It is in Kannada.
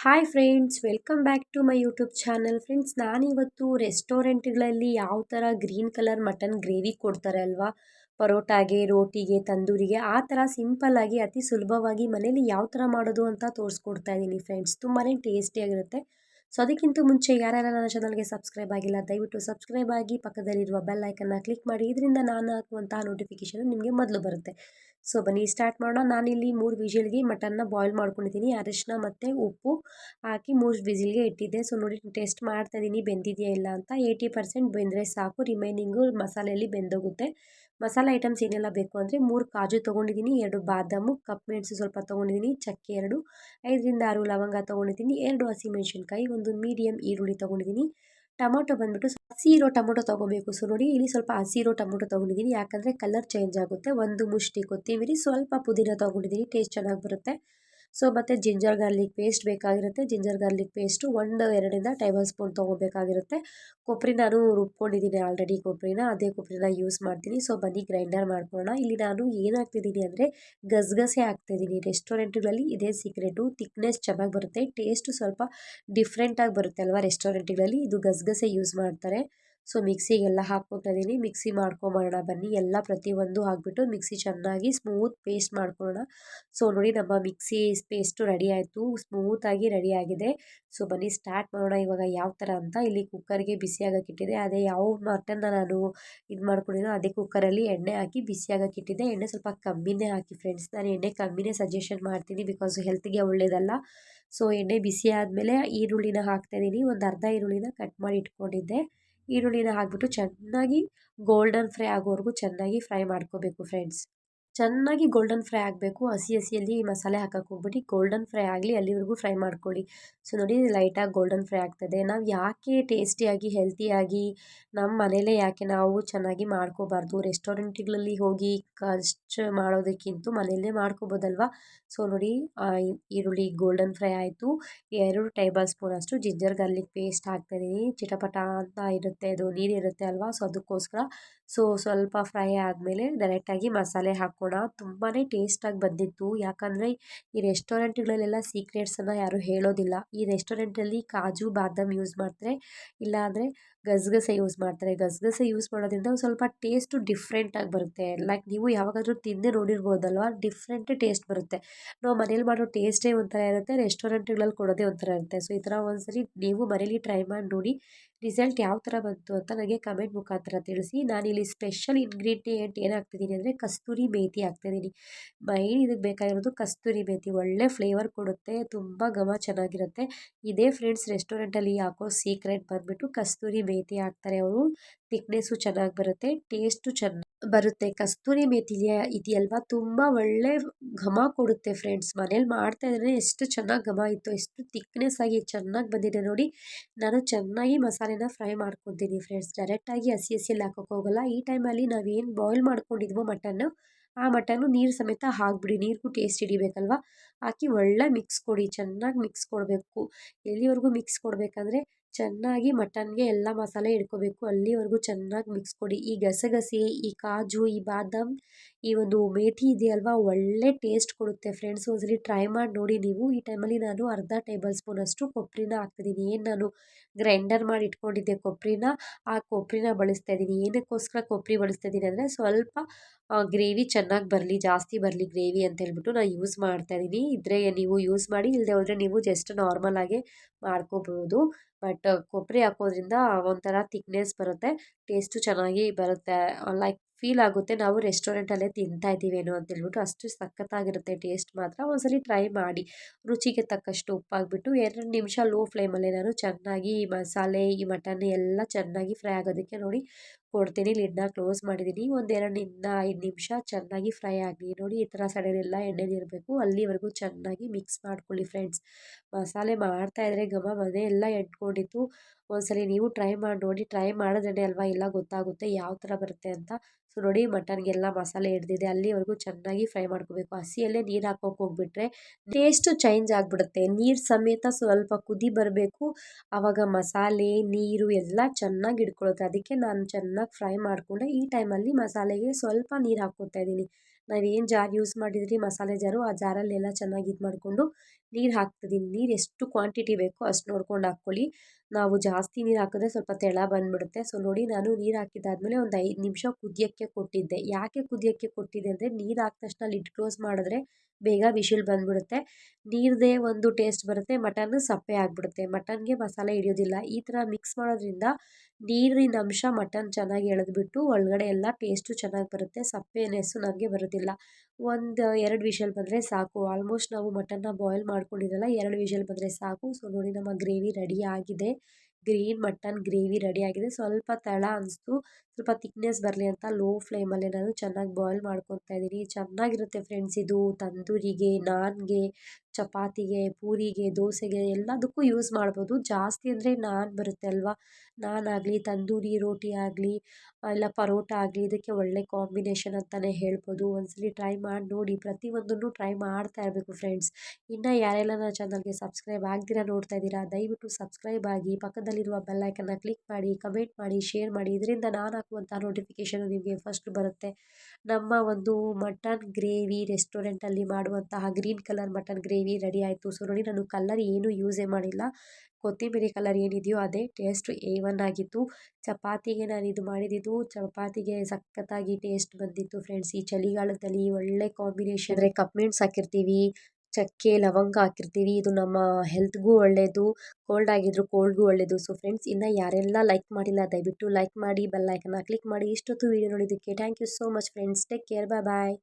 Hi friends welcome back to my YouTube channel friends ನಾನಿವತ್ತು ರೆಸ್ಟೋರೆಂಟ್ಗಳಲ್ಲಿ ಯಾವ ಥರ ಗ್ರೀನ್ ಕಲರ್ ಮಟನ್ ಗ್ರೇವಿ ಕೊಡ್ತಾರೆ ಅಲ್ವಾ? ಪರೋಟಾಗೆ, ರೋಟಿಗೆ, ತಂದೂರಿಗೆ, ಆ ಥರ ಸಿಂಪಲ್ಲಾಗಿ ಅತಿ ಸುಲಭವಾಗಿ ಮನೇಲಿ ಯಾವ ಥರ ಮಾಡೋದು ಅಂತ ತೋರಿಸ್ಕೊಡ್ತಾ ಇದ್ದೀನಿ ಫ್ರೆಂಡ್ಸ್ ತುಂಬಾ ಟೇಸ್ಟಿಯಾಗಿರುತ್ತೆ ಸೊ ಅದಕ್ಕಿಂತ ಮುಂಚೆ ಯಾರ್ಯಾರ ನನ್ನ ಚಾನಲ್ಗೆ ಸಬ್ಸ್ಕ್ರೈಬ್ ಆಗಿಲ್ಲ, ದಯವಿಟ್ಟು ಸಬ್ಸ್ಕ್ರೈಬ್ ಆಗಿ ಪಕ್ಕದಲ್ಲಿರುವ ಬೆಲ್ ಐಕನ್ನ ಕ್ಲಿಕ್ ಮಾಡಿ. ಇದರಿಂದ ನಾನು ಹಾಕುವಂತಹ ನೋಟಿಫಿಕೇಷನ್ ನಿಮಗೆ ಮೊದಲು ಬರುತ್ತೆ. ಸೊ ಬನ್ನಿ ಸ್ಟಾರ್ಟ್ ಮಾಡೋಣ. ನಾನಿಲ್ಲಿ ಮೂರು ವಿಜಿಲ್ಗೆ ಮಟನ್ನ ಬಾಯ್ಲ್ ಮಾಡ್ಕೊಂಡಿದ್ದೀನಿ. ಅರಿಶಿನ ಮತ್ತು ಉಪ್ಪು ಹಾಕಿ ಮೂರು ವಿಜಿಲ್ಗೆ ಇಟ್ಟಿದ್ದೆ. ಸೊ ನೋಡಿ, ಟೇಸ್ಟ್ ಮಾಡ್ತಾ ಇದ್ದೀನಿ ಬೆಂದಿದೆಯಾ ಇಲ್ಲ ಅಂತ. ಏಯ್ಟಿ ಪರ್ಸೆಂಟ್ ಬೆಂದರೆ ಸಾಕು. ರಿಮೈನಿಂಗು ಮಸಾಲೆಯಲ್ಲಿ ಬೆಂದೋಗುತ್ತೆ. ಮಸಾಲೆ ಐಟಮ್ಸ್ ಏನೆಲ್ಲ ಬೇಕು ಅಂದರೆ ಮೂರು ಕಾಜು ತೊಗೊಂಡಿದ್ದೀನಿ, ಎರಡು ಬಾದಾಮು, ಕಪ್ ಮೆಣಸು ಸ್ವಲ್ಪ ತೊಗೊಂಡಿದ್ದೀನಿ, ಚಕ್ಕೆ ಎರಡು, ಐದರಿಂದ ಆರು ಲವಂಗ ತೊಗೊಂಡಿದ್ದೀನಿ, ಎರಡು ಹಸಿಮೆಣಸಿನ್ಕಾಯಿ, ಒಂದು ಮೀಡಿಯಮ್ ಈರುಳ್ಳಿ ತೊಗೊಂಡಿದ್ದೀನಿ. ಟೊಮೊಟೊ ಬಂದ್ಬಿಟ್ಟು ಹಸಿ ಇರೋ ಟೊಮೊಟೊ ತೊಗೋಬೇಕು. ಸೊ ನೋಡಿ, ಇಲ್ಲಿ ಸ್ವಲ್ಪ ಹಸಿ ಇರೋ ಟೊಮೊಟೊ ತೊಗೊಂಡಿದ್ದೀನಿ. ಯಾಕಂದರೆ ಕಲರ್ ಚೇಂಜ್ ಆಗುತ್ತೆ. ಒಂದು ಮುಷ್ಟಿ ಕೊತ್ತಿಮಿರಿ ಸ್ವಲ್ಪ ಪುದೀನ ತೊಗೊಂಡಿದ್ದೀನಿ. ಟೇಸ್ಟ್ ಚೆನ್ನಾಗಿ ಬರುತ್ತೆ. ಸೊ, ಮತ್ತು ಜಿಂಜರ್ ಗಾರ್ಲಿಕ್ ಪೇಸ್ಟ್ ಬೇಕಾಗಿರುತ್ತೆ. ಜಿಂಜರ್ ಗಾರ್ಲಿಕ್ ಪೇಸ್ಟು ಒಂದು ಎರಡರಿಂದ ಟೇಬಲ್ ಸ್ಪೂನ್ ತೊಗೋಬೇಕಾಗಿರುತ್ತೆ. ಕೊಬ್ಬರಿ ನಾನು ರುಬ್ಕೊಂಡಿದ್ದೀನಿ ಆಲ್ರೆಡಿ ಕೊಬ್ಬರಿನ. ಅದೇ ಕೊಬ್ಬರಿನ ಯೂಸ್ ಮಾಡ್ತೀನಿ. ಸೊ, ಬನ್ನಿ ಗ್ರೈಂಡರ್ ಮಾಡ್ಕೊಳ್ಳೋಣ. ಇಲ್ಲಿ ನಾನು ಏನಾಗ್ತಿದ್ದೀನಿ ಅಂದರೆ ಗಸಗಸೆ ಹಾಕ್ತಿದ್ದೀನಿ. ರೆಸ್ಟೋರೆಂಟ್ಗಳಲ್ಲಿ ಇದೇ ಸೀಕ್ರೆಟು. ತಿಕ್ನೆಸ್ ಚೆನ್ನಾಗಿ ಬರುತ್ತೆ. ಟೇಸ್ಟು ಸ್ವಲ್ಪ ಡಿಫ್ರೆಂಟಾಗಿ ಬರುತ್ತೆ ಅಲ್ವಾ ರೆಸ್ಟೋರೆಂಟ್ಗಳಲ್ಲಿ. ಇದು ಗಸಗಸೆ ಯೂಸ್ ಮಾಡ್ತಾರೆ. ಸೊ ಮಿಕ್ಸಿಗೆಲ್ಲ ಹಾಕ್ಕೊತಾ ಇದ್ದೀನಿ ಮಿಕ್ಸಿ ಮಾಡ್ಕೊಂಬರೋಣ ಬನ್ನಿ. ಎಲ್ಲ ಪ್ರತಿಯೊಂದು ಹಾಕ್ಬಿಟ್ಟು ಮಿಕ್ಸಿ ಚೆನ್ನಾಗಿ ಸ್ಮೂತ್ ಪೇಸ್ಟ್ ಮಾಡ್ಕೊಳ್ಳೋಣ ಸೊ ನೋಡಿ ನಮ್ಮ ಮಿಕ್ಸಿ ಪೇಸ್ಟು ರೆಡಿ ಆಯಿತು. ಸ್ಮೂತಾಗಿ ರೆಡಿ ಆಗಿದೆ. ಸೊ ಬನ್ನಿ ಸ್ಟಾರ್ಟ್ ಮಾಡೋಣ ಇವಾಗ ಯಾವ ಥರ ಅಂತ. ಇಲ್ಲಿ ಕುಕ್ಕರ್ಗೆ ಬಿಸಿ ಇಟ್ಟಿದೆ. ಅದೇ ಯಾವ ಮಟನ್ನ ನಾನು ಇದು ಮಾಡ್ಕೊಂಡಿದ್ದೋ ಅದೇ ಕುಕ್ಕರಲ್ಲಿ ಎಣ್ಣೆ ಹಾಕಿ ಬಿಸಿ ಇಟ್ಟಿದ್ದೆ ಎಣ್ಣೆ ಸ್ವಲ್ಪ ಕಮ್ಮಿನೇ ಹಾಕಿ ಫ್ರೆಂಡ್ಸ್ ನಾನು ಎಣ್ಣೆ ಕಮ್ಮಿನೇ ಸಜೆಷನ್ ಮಾಡ್ತೀನಿ ಬಿಕಾಸ್ ಹೆಲ್ತ್ಗೆ ಒಳ್ಳೇದಲ್ಲ. ಸೊ ಎಣ್ಣೆ ಬಿಸಿ ಆದಮೇಲೆ ಈರುಳ್ಳಿನ ಹಾಕ್ತಾಯಿದ್ದೀನಿ ಒಂದು ಅರ್ಧ ಈರುಳ್ಳಿನ ಕಟ್ ಮಾಡಿ ಇಟ್ಕೊಂಡಿದ್ದೆ. ಈರುಳ್ಳಿನ ಹಾಕ್ಬಿಟ್ಟು ಚೆನ್ನಾಗಿ ಗೋಲ್ಡನ್ ಫ್ರೈ ಆಗೋವರೆಗೂ ಚೆನ್ನಾಗಿ ಫ್ರೈ ಮಾಡ್ಕೋಬೇಕು ಫ್ರೆಂಡ್ಸ್ ಚೆನ್ನಾಗಿ ಗೋಲ್ಡನ್ ಫ್ರೈ ಆಗಬೇಕು. ಹಸಿ ಹಸಿಯಲ್ಲಿ ಮಸಾಲೆ ಹಾಕಕ್ಕೆ ಹೋಗ್ಬಿಟ್ಟು ಗೋಲ್ಡನ್ ಫ್ರೈ ಆಗಲಿ ಅಲ್ಲಿವರೆಗೂ ಫ್ರೈ ಮಾಡ್ಕೊಳ್ಳಿ. ಸೊ ನೋಡಿ ಲೈಟಾಗಿ ಗೋಲ್ಡನ್ ಫ್ರೈ ಆಗ್ತದೆ. ನಾವು ಯಾಕೆ ಟೇಸ್ಟಿಯಾಗಿ ಹೆಲ್ತಿಯಾಗಿ ನಮ್ಮ ಮನೇಲೇ ಯಾಕೆ ನಾವು ಚೆನ್ನಾಗಿ ಮಾಡ್ಕೋಬಾರ್ದು? ರೆಸ್ಟೋರೆಂಟ್ಗಳಲ್ಲಿ ಹೋಗಿ ಕಷ್ಟ ಮಾಡೋದಕ್ಕಿಂತ ಮನೆಯಲ್ಲೇ ಮಾಡ್ಕೋಬೋದಲ್ವ? ಸೊ ನೋಡಿ ಈರುಳ್ಳಿ ಗೋಲ್ಡನ್ ಫ್ರೈ ಆಯಿತು. ಎರಡು ಟೇಬಲ್ ಸ್ಪೂನ್ ಅಷ್ಟು ಜಿಂಜರ್ ಗಾರ್ಲಿಕ್ ಪೇಸ್ಟ್ ಹಾಕ್ತಾಯಿದ್ದೀನಿ ಚಿಟಪಟ ಅಂತ ಇರುತ್ತೆ ಅದು. ನೀರಿರುತ್ತೆ ಅಲ್ವಾ? ಸೊ ಅದಕ್ಕೋಸ್ಕರ. ಸೊ ಸ್ವಲ್ಪ ಫ್ರೈ ಆದಮೇಲೆ ಡೈರೆಕ್ಟಾಗಿ ಮಸಾಲೆ ಹಾಕೋಣ ತುಂಬಾ ಟೇಸ್ಟಾಗಿ ಬಂದಿತ್ತು. ಯಾಕಂದರೆ ಈ ರೆಸ್ಟೋರೆಂಟ್ಗಳಲ್ಲೆಲ್ಲ ಸೀಕ್ರೆಟ್ಸನ್ನು ಯಾರೂ ಹೇಳೋದಿಲ್ಲ. ಈ ರೆಸ್ಟೋರೆಂಟಲ್ಲಿ ಕಾಜು, ಬಾದಾಮ್ ಯೂಸ್ ಮಾಡ್ತಾರೆ. ಇಲ್ಲಾಂದರೆ ಗಸಗಸೆ ಯೂಸ್ ಮಾಡ್ತಾರೆ. ಗಸಗಸೆ ಯೂಸ್ ಮಾಡೋದ್ರಿಂದ ಸ್ವಲ್ಪ ಟೇಸ್ಟು ಡಿಫ್ರೆಂಟಾಗಿ ಬರುತ್ತೆ. ಲೈಕ್ ನೀವು ಯಾವಾಗಾದರೂ ತಿಂದೇ ನೋಡಿರ್ಬೋದಲ್ವ? ಡಿಫ್ರೆಂಟ್ ಟೇಸ್ಟ್ ಬರುತ್ತೆ. ನಾವು ಮನೇಲಿ ಮಾಡೋ ಟೇಸ್ಟೇ ಒಂಥರ ಇರುತ್ತೆ ರೆಸ್ಟೋರೆಂಟ್ಗಳಲ್ಲಿ ಕೊಡೋದೇ ಒಂಥರ ಇರುತ್ತೆ. ಸೊ ಈ ಥರ ಒಂದ್ಸರಿ ನೀವು ಮನೇಲಿ ಟ್ರೈ ಮಾಡಿ ನೋಡಿ ರಿಸಲ್ಟ್ ಯಾವ ಥರ ಬಂತು ಅಂತ ನನಗೆ ಕಮೆಂಟ್ ಮುಖಾಂತರ ತಿಳಿಸಿ. ನಾನಿಲ್ಲಿ ಸ್ಪೆಷಲ್ ಇಂಗ್ರೀಡಿಯೆಂಟ್ ಏನು ಹಾಕ್ತಿದ್ದೀನಿ ಅಂದರೆ ಕಸ್ತೂರಿ ಮೇಥಿ ಹಾಕ್ತಿದ್ದೀನಿ ಮೈನ್ ಇದಕ್ಕೆ ಬೇಕಾಗಿರೋದು ಕಸ್ತೂರಿ ಮೇಥಿ ಒಳ್ಳೆ ಫ್ಲೇವರ್ ಕೊಡುತ್ತೆ, ತುಂಬ ಘಮ ಚೆನ್ನಾಗಿರುತ್ತೆ. ಇದೇ ಫ್ರೆಂಡ್ಸ್ ರೆಸ್ಟೋರೆಂಟಲ್ಲಿ ಹಾಕೋ ಸೀಕ್ರೆಟ್ ಬಂದುಬಿಟ್ಟು ಕಸ್ತೂರಿ ಮೇಥಿ ಹಾಕ್ತಾರೆ ಅವರು. ತಿಕ್ನೆಸ್ಸು ಚೆನ್ನಾಗಿ ಬರುತ್ತೆ ಟೇಸ್ಟು ಚೆನ್ನಾಗಿ ಬರುತ್ತೆ. ಕಸ್ತೂರಿ ಮೇಥಿ ಇದೆಯಲ್ವಾ? ತುಂಬ ಒಳ್ಳೆ ಘಮ ಕೊಡುತ್ತೆ ಫ್ರೆಂಡ್ಸ್ ಮನೇಲಿ ಮಾಡ್ತಾ ಇದ್ರೆ ಎಷ್ಟು ಚೆನ್ನಾಗಿ ಘಮ ಇತ್ತು, ಎಷ್ಟು ತಿಕ್ನೆಸ್ ಆಗಿ ಚೆನ್ನಾಗಿ ಬಂದಿದೆ ನೋಡಿ. ನಾನು ಚೆನ್ನಾಗಿ ಮಸಾಲೆನ ಫ್ರೈ ಮಾಡ್ಕೊತೀನಿ ಫ್ರೆಂಡ್ಸ್ ಡೈರೆಕ್ಟಾಗಿ ಹಸಿ ಹಸಿಯಲ್ಲಿ ಹಾಕೋಕೆ ಹೋಗಲ್ಲ. ಈ ಟೈಮಲ್ಲಿ ನಾವೇನು ಬಾಯ್ಲ್ ಮಾಡ್ಕೊಂಡಿದ್ವೋ ಮಟನ್ನು ಆ ಮಟನ್ನು ನೀರು ಸಮೇತ ಹಾಕ್ಬಿಡಿ. ನೀರಿಗೂ ಟೇಸ್ಟ್ ಹಿಡಿಬೇಕಲ್ವಾ? ಹಾಕಿ ಒಳ್ಳೆ ಮಿಕ್ಸ್ ಕೊಡಿ. ಚೆನ್ನಾಗಿ ಮಿಕ್ಸ್ ಕೊಡಬೇಕು. ಎಲ್ಲಿವರೆಗೂ ಮಿಕ್ಸ್ ಕೊಡಬೇಕಂದ್ರೆ ಚೆನ್ನಾಗಿ ಮಟನ್ಗೆ ಎಲ್ಲ ಮಸಾಲೆ ಹಿಡ್ಕೋಬೇಕು. ಅಲ್ಲಿವರೆಗೂ ಚೆನ್ನಾಗಿ ಮಿಕ್ಸ್ ಕೊಡಿ. ಈ ಗಸಗಸೆ, ಈ ಕಾಜು, ಈ ಬಾದಾಮ್ ಈ ಒಂದು ಮೇಥಿ ಇದೆಯಲ್ವಾ? ಒಳ್ಳೆ ಟೇಸ್ಟ್ ಕೊಡುತ್ತೆ ಫ್ರೆಂಡ್ಸ್ ಒಂದ್ಸರಿ ಟ್ರೈ ಮಾಡಿ ನೋಡಿ ನೀವು. ಈ ಟೈಮಲ್ಲಿ ನಾನು ಅರ್ಧ ಟೇಬಲ್ ಸ್ಪೂನ್ ಅಷ್ಟು ಕೊಬ್ಬರಿನ ಹಾಕ್ತಿದ್ದೀನಿ ಏನು ನಾನು ಗ್ರೈಂಡರ್ ಮಾಡಿ ಇಟ್ಕೊಂಡಿದ್ದೆ ಕೊಬ್ಬರಿನ ಆ ಕೊಬ್ಬರಿನ ಬಳಸ್ತಾ ಇದ್ದೀನಿ ಏನಕ್ಕೋಸ್ಕರ ಕೊಬ್ಬರಿ ಬಳಸ್ತಾ ಇದ್ದೀನಿ ಅಂದರೆ ಸ್ವಲ್ಪ ಗ್ರೇವಿ ಚೆನ್ನಾಗಿ ಬರಲಿ, ಜಾಸ್ತಿ ಬರಲಿ ಗ್ರೇವಿ ಅಂತ ಹೇಳ್ಬಿಟ್ಟು ನಾನು ಯೂಸ್ ಮಾಡ್ತಾ ಇದ್ದೀನಿ ಇದ್ರೆ ನೀವು ಯೂಸ್ ಮಾಡಿ ಇಲ್ಲದೆ ಹೋದರೆ ನೀವು ಜಸ್ಟ್ ನಾರ್ಮಲಾಗೆ ಮಾಡ್ಕೋಬೋದು. ಬಟ್ ಕೊಬ್ಬರಿ ಹಾಕೋದ್ರಿಂದ ಒಂಥರ ತಿಕ್ನೆಸ್ ಬರುತ್ತೆ. ಟೇಸ್ಟು ಚೆನ್ನಾಗಿ ಬರುತ್ತೆ. ಲೈಕ್ ಫೀಲ್ ಆಗುತ್ತೆ. ನಾವು ರೆಸ್ಟೋರೆಂಟಲ್ಲೇ ತಿಂತಾ ಇದ್ದೀವೇನೋ ಅಂತೇಳ್ಬಿಟ್ಟು ಅಷ್ಟು ಸಖತ್ತಾಗಿರುತ್ತೆ ಟೇಸ್ಟ್ ಮಾತ್ರ. ಒಂದ್ಸಲಿ ಟ್ರೈ ಮಾಡಿ. ರುಚಿಗೆ ತಕ್ಕಷ್ಟು ಉಪ್ಪಾಗ್ಬಿಟ್ಟು ಎರಡು ನಿಮಿಷ ಲೋ ಫ್ಲೇಮಲ್ಲೇ ನಾನು ಚೆನ್ನಾಗಿ ಈ ಮಸಾಲೆ, ಈ ಮಟನ್ ಎಲ್ಲ ಚೆನ್ನಾಗಿ ಫ್ರೈ ಆಗೋದಕ್ಕೆ ನೋಡಿ ಕೊಡ್ತೀನಿ ಲಿಡ್ನ ಕ್ಲೋಸ್ ಮಾಡಿದ್ದೀನಿ. ಒಂದು ಎರಡರಿಂದ ಐದು ನಿಮಿಷ ಚೆನ್ನಾಗಿ ಫ್ರೈ ಆಗಲಿ ನೋಡಿ ಈ ಥರ ಸೈಡಲ್ಲೆಲ್ಲ ಎಣ್ಣೆಲಿರಬೇಕು ಅಲ್ಲಿವರೆಗೂ ಚೆನ್ನಾಗಿ ಮಿಕ್ಸ್ ಮಾಡ್ಕೊಳ್ಳಿ ಫ್ರೆಂಡ್ಸ್ ಮಸಾಲೆ ಮಾಡ್ತಾಯಿದ್ರೆ ಘಮ, ಮನೆ ಎಲ್ಲ ಎಂಟ್ಕೊಂಡಿತ್ತು. ಒಂದ್ಸಲಿ ನೀವು ಟ್ರೈ ಮಾಡಿ, ನೋಡಿ ಟ್ರೈ ಮಾಡಿದ್ರೆ ಅಲ್ವಾ? ಎಲ್ಲ ಗೊತ್ತಾಗುತ್ತೆ ಯಾವ ಥರ ಬರುತ್ತೆ ಅಂತ. ಸೊ ನೋಡಿ ಮಟನ್ಗೆಲ್ಲ ಮಸಾಲೆ ಹಿಡ್ದಿದೆ. ಅಲ್ಲಿವರೆಗೂ ಚೆನ್ನಾಗಿ ಫ್ರೈ ಮಾಡ್ಕೋಬೇಕು. ಹಸಿಯಲ್ಲೇ ನೀರು ಹಾಕೋಕೆ ಹೋಗ್ಬಿಟ್ರೆ ಟೇಸ್ಟು ಚೇಂಜ್ ಆಗಿಬಿಡುತ್ತೆ. ನೀರು ಸಮೇತ ಸ್ವಲ್ಪ ಕುದಿ ಬರಬೇಕು. ಆವಾಗ ಮಸಾಲೆ, ನೀರು ಎಲ್ಲ ಚೆನ್ನಾಗಿ ಹಿಡ್ಕೊಳುತ್ತೆ. ಅದಕ್ಕೆ ನಾನು ಚೆನ್ನಾಗಿ ಫ್ರೈ ಮಾಡಿಕೊಂಡೆ, ಈ ಟೈಮಲ್ಲಿ ಮಸಾಲೆಗೆ ಸ್ವಲ್ಪ ನೀರು ಹಾಕ್ಕೊತಾ ಇದ್ದೀನಿ ನಾವೇನು ಜಾರ್ ಯೂಸ್ ಮಾಡಿದ್ರಿ ಮಸಾಲೆ ಜಾರು, ಆ ಜಾರಲ್ಲೆಲ್ಲ ಚೆನ್ನಾಗಿ ಇದು ಮಾಡಿಕೊಂಡು ನೀರು ಹಾಕ್ತಿದೀನಿ. ನೀರು ಎಷ್ಟು ಕ್ವಾಂಟಿಟಿ ಬೇಕೋ ಅಷ್ಟು ನೋಡ್ಕೊಂಡು ಹಾಕ್ಕೊಳ್ಳಿ. ನಾವು ಜಾಸ್ತಿ ನೀರು ಹಾಕಿದ್ರೆ ಸ್ವಲ್ಪ ತೆಳ ಬಂದುಬಿಡುತ್ತೆ. ಸೊ ನೋಡಿ ನಾನು ನೀರು ಹಾಕಿದ್ದಾದಮೇಲೆ ಒಂದು ಐದು ನಿಮಿಷ ಕುದಿಯೋಕ್ಕೆ ಕೊಟ್ಟಿದ್ದೆ. ಯಾಕೆ ಕುದಿಯೋಕ್ಕೆ ಕೊಟ್ಟಿದ್ದೆ ಅಂದರೆ ನೀರು ಹಾಕಿದ ತಕ್ಷಣ ಲಿಡ್ ಕ್ಲೋಸ್ ಮಾಡಿದ್ರೆ ಬೇಗ ವಿಶಿಲ್ ಬಂದುಬಿಡುತ್ತೆ. ನೀರದೇ ಒಂದು ಟೇಸ್ಟ್ ಬರುತ್ತೆ. ಮಟನ್ ಸಪ್ಪೆ ಆಗಿಬಿಡುತ್ತೆ. ಮಟನ್ಗೆ ಮಸಾಲೆ ಹಿಡಿಯೋದಿಲ್ಲ. ಈ ಥರ ಮಿಕ್ಸ್ ಮಾಡೋದ್ರಿಂದ ನೀರಿನ ಅಂಶ ಮಟನ್ ಚೆನ್ನಾಗಿ ಎಳೆದ್ಬಿಟ್ಟು ಒಳಗಡೆ ಎಲ್ಲ ಟೇಸ್ಟು ಚೆನ್ನಾಗಿ ಬರುತ್ತೆ. ಸಪ್ಪೆನೆಸ್ಸು ನಮಗೆ ಬರೋದಿಲ್ಲ. ಒಂದು ಎರಡು ವಿಷಲ್ ಬಂದರೆ ಸಾಕು. ಆಲ್ಮೋಸ್ಟ್ ನಾವು ಮಟನ್ನ ಬಾಯ್ಲ್ ಮಾಡ್ಕೊಂಡಿರಲ್ಲ, ಎರಡು ವಿಷಲ್ ಬಂದರೆ ಸಾಕು. ಸೊ ನೋಡಿ ನಮ್ಮ ಗ್ರೇವಿ ರೆಡಿ ಆಗಿದೆ. ಗ್ರೀನ್ ಮಟನ್ ಗ್ರೇವಿ ರೆಡಿ ಆಗಿದೆ. ಸ್ವಲ್ಪ ತಳ ಅನಿಸ್ತು. ಸ್ವಲ್ಪ ತಿಕ್ನೆಸ್ ಬರಲಿ ಅಂತ ಲೋ ಫ್ಲೇಮಲ್ಲೇ ನಾನು ಚೆನ್ನಾಗಿ ಬಾಯ್ಲ್ ಮಾಡ್ಕೊತಾ ಇದ್ದೀನಿ. ಚೆನ್ನಾಗಿರುತ್ತೆ ಫ್ರೆಂಡ್ಸ್ ಇದು. ತಂದೂರಿಗೆ, ನಾನ್ಗೆ, ಚಪಾತಿಗೆ, ಪೂರಿಗೆ, ದೋಸೆಗೆ ಎಲ್ಲದಕ್ಕೂ ಯೂಸ್ ಮಾಡ್ಬೋದು. ಜಾಸ್ತಿ ಅಂದರೆ ನಾನ್ ಬರುತ್ತೆ ಅಲ್ವಾ? ನಾನ್ ತಂದೂರಿ ರೋಟಿ ಆಗಲಿ ಇಲ್ಲ ಪರೋಟ ಆಗಲಿ, ಇದಕ್ಕೆ ಒಳ್ಳೆ ಕಾಂಬಿನೇಷನ್ ಅಂತಲೇ ಹೇಳ್ಬೋದು. ಒಂದ್ಸಲಿ ಟ್ರೈ ಮಾಡಿ, ನೋಡಿ. ಪ್ರತಿಯೊಂದನ್ನು ಟ್ರೈ ಮಾಡ್ತಾ ಇರಬೇಕು ಫ್ರೆಂಡ್ಸ್ ಇನ್ನು ಯಾರೆಲ್ಲ ನನ್ನ ಚಾನಲ್ಗೆ ಸಬ್ಸ್ಕ್ರೈಬ್ ಆಗ್ದಿರ ನೋಡ್ತಾ ಇದ್ದೀರಾ, ದಯವಿಟ್ಟು ಸಬ್ಸ್ಕ್ರೈಬ್ ಆಗಿ, ಪಕ್ಕದಲ್ಲಿರುವ ಬೆಲ್ಲೈಕನ್ನ ಕ್ಲಿಕ್ ಮಾಡಿ ಕಮೆಂಟ್ ಮಾಡಿ ಶೇರ್ ಮಾಡಿ. ಇದರಿಂದ ನಾನು ಹಾಕುವಂಥ ನೋಟಿಫಿಕೇಶನ್ ನಿಮಗೆ ಫಸ್ಟ್ ಬರುತ್ತೆ. ನಮ್ಮ ಒಂದು ಮಟನ್ ಗ್ರೇವಿ ರೆಸ್ಟೋರೆಂಟಲ್ಲಿ ಮಾಡುವಂತಹ green colour mutton gravy ready ಆಯಿತು. ಸೊ ನೋಡಿ ನಾನು ಕಲರ್ ಏನೂ ಯೂಸೇ ಮಾಡಿಲ್ಲ. ಕೊತ್ತಿಮಿರಿ ಕಲರ್ ಏನಿದೆಯೋ ಅದೇ ಟೇಸ್ಟ್ ಎ ಒನ್ ಆಗಿತ್ತು. ಚಪಾತಿಗೆ ನಾನು ಇದು ಮಾಡಿದ್ದು, ಚಪಾತಿಗೆ ಸಖತ್ತಾಗಿ ಟೇಸ್ಟ್ ಬಂದಿತ್ತು ಫ್ರೆಂಡ್ಸ್ ಈ ಚಳಿಗಾಲದಲ್ಲಿ ಒಳ್ಳೆ ಕಾಂಬಿನೇಷನ್ ಅಂದರೆ ಕಪ್ ಮೆಣಸು ಹಾಕಿರ್ತೀವಿ. ಚಕ್ಕೆ, ಲವಂಗ ಹಾಕಿರ್ತೀವಿ. ಇದು ನಮ್ಮ ಹೆಲ್ತ್ಗೂ ಒಳ್ಳೆಯದು ಕೋಲ್ಡ್ ಆಗಿದ್ರು ಕೋಲ್ಡ್ಗೂ ಒಳ್ಳೆಯದು ಸೊ ಫ್ರೆಂಡ್ಸ್ ಇನ್ನು ಯಾರೆಲ್ಲ ಲೈಕ್ ಮಾಡಿಲ್ಲ, ದಯವಿಟ್ಟು ಲೈಕ್ ಮಾಡಿ ಬೆಲ್ ಐಕನ್ನ ಕ್ಲಿಕ್ ಮಾಡಿ. ಇಷ್ಟೊತ್ತು ವೀಡಿಯೋ ನೋಡಿದ್ದಕ್ಕೆ thank you so much friends take care bye bye